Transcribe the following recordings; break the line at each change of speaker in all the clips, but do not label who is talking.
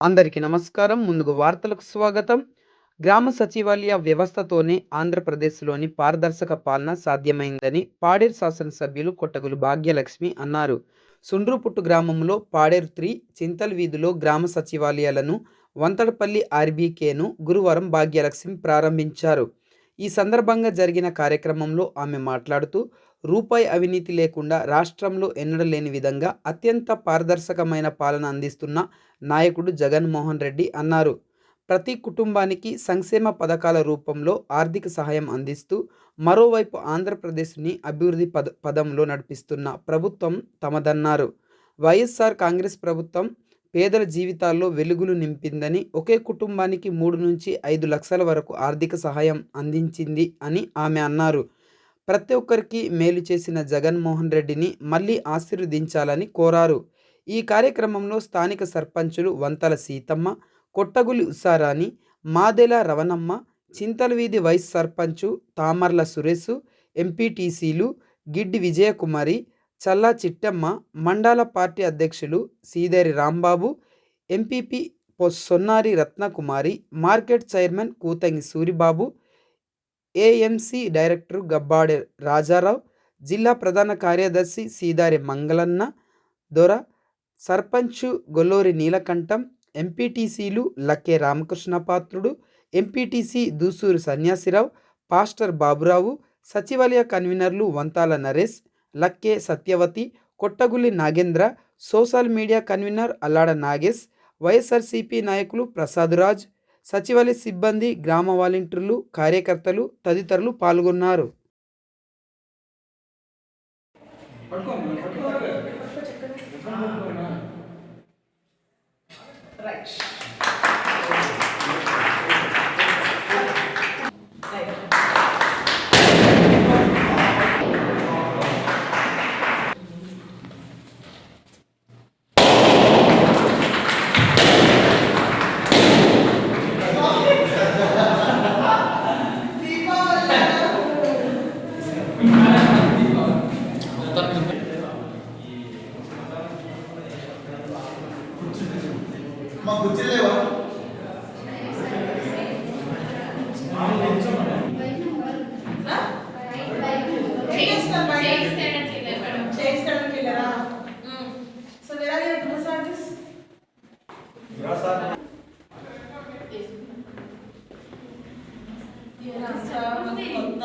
అందరికీ నమస్కారం. ముందుగా వార్తలకు స్వాగతం. గ్రామ సచివాలయ వ్యవస్థతోనే ఆంధ్రప్రదేశ్లోని పారదర్శక పాలన సాధ్యమైందని పాడేరు శాసనసభ్యులు కొట్టగులు భాగ్యలక్ష్మి అన్నారు. సుండ్రుపుట్టు గ్రామంలో పాడేరు త్రీ చింతల్ వీధిలో గ్రామ సచివాలయాలను వంతడపల్లి ఆర్బీకేను గురువారం భాగ్యలక్ష్మి ప్రారంభించారు. ఈ సందర్భంగా జరిగిన కార్యక్రమంలో ఆమె మాట్లాడుతూ రూపాయి అవినీతి లేకుండా రాష్ట్రంలో ఎన్నడలేని విధంగా అత్యంత పారదర్శకమైన పాలన అందిస్తున్న నాయకుడు జగన్మోహన్ రెడ్డి అన్నారు. ప్రతి కుటుంబానికి సంక్షేమ పథకాల రూపంలో ఆర్థిక సహాయం అందిస్తూ మరోవైపు ఆంధ్రప్రదేశ్ని అభివృద్ధి పద పదంలో నడిపిస్తున్న ప్రభుత్వం తమదన్నారు. వైఎస్ఆర్ కాంగ్రెస్ ప్రభుత్వం పేదల జీవితాల్లో వెలుగులు నింపిందని ఒకే కుటుంబానికి మూడు నుంచి ఐదు లక్షల వరకు ఆర్థిక సహాయం అందించింది అని ఆమె అన్నారు. ప్రతి ఒక్కరికి మేలు చేసిన జగన్మోహన్ రెడ్డిని మళ్ళీ ఆశీర్వదించాలని కోరారు. ఈ కార్యక్రమంలో స్థానిక సర్పంచులు వంతల సీతమ్మ కొట్టగులి ఉషారాణి మాదెల రవణమ్మ చింతలవీధి వైస్ సర్పంచు తామర్ల సురేష్ ఎంపీటీసీలు గిడ్డి విజయకుమారి చల్లా చిట్టమ్మ మండల పార్టీ అధ్యక్షులు Sideri Rambabu MPP Sonnari Ratnakumari market chairman Koothangi Suribabu AMC director Gabbade Rajarao జిల్లా ప్రధాన కార్యదర్శి సీదారి మంగళన్న దొర సర్పంచ్ గొల్లూరి నీలకంఠం ఎంపీటీసీలు లక్కే రామకృష్ణ పాత్రుడు ఎంపీటీసీ దూసూరు సన్యాసిరావు పాస్టర్ బాబురావు సచివాలయ కన్వీనర్లు Vanthala Naresh Lakke Satyavathi Kottagulli Nagendra social media convener Allada Nagesh YSRCP నాయకులు ప్రసాదురాజ్ సచివాలయ సిబ్బంది గ్రామ వాలంటీర్లు కార్యకర్తలు తదితరులు పాల్గొన్నారు.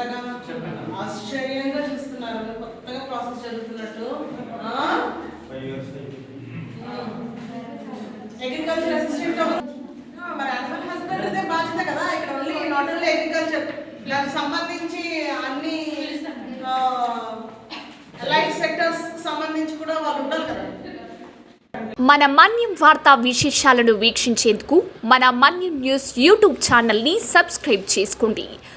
కొత్తగా ఆశ్చర్యంగా చూస్తున్నారు. కొత్తగా ప్రాసెస్ జరుగుతున్నట్టు. అగ్రికల్చర్ అసిస్టెంట్ మరి బాధ్యత కదా? ఇక్కడ ఓన్లీ నాట్ ఓన్లీ అగ్రికల్చర్ దానికి సంబంధించి అన్ని లైఫ్ సెక్టర్స్ సంబంధించి కూడా వాళ్ళు ఉండాలి కదా?
మన మన్యం వార్తా విశేషాలను వీక్షించేందుకు మన మన్యం న్యూస్ యూట్యూబ్ ఛానల్ని సబ్స్క్రైబ్ చేసుకోండి.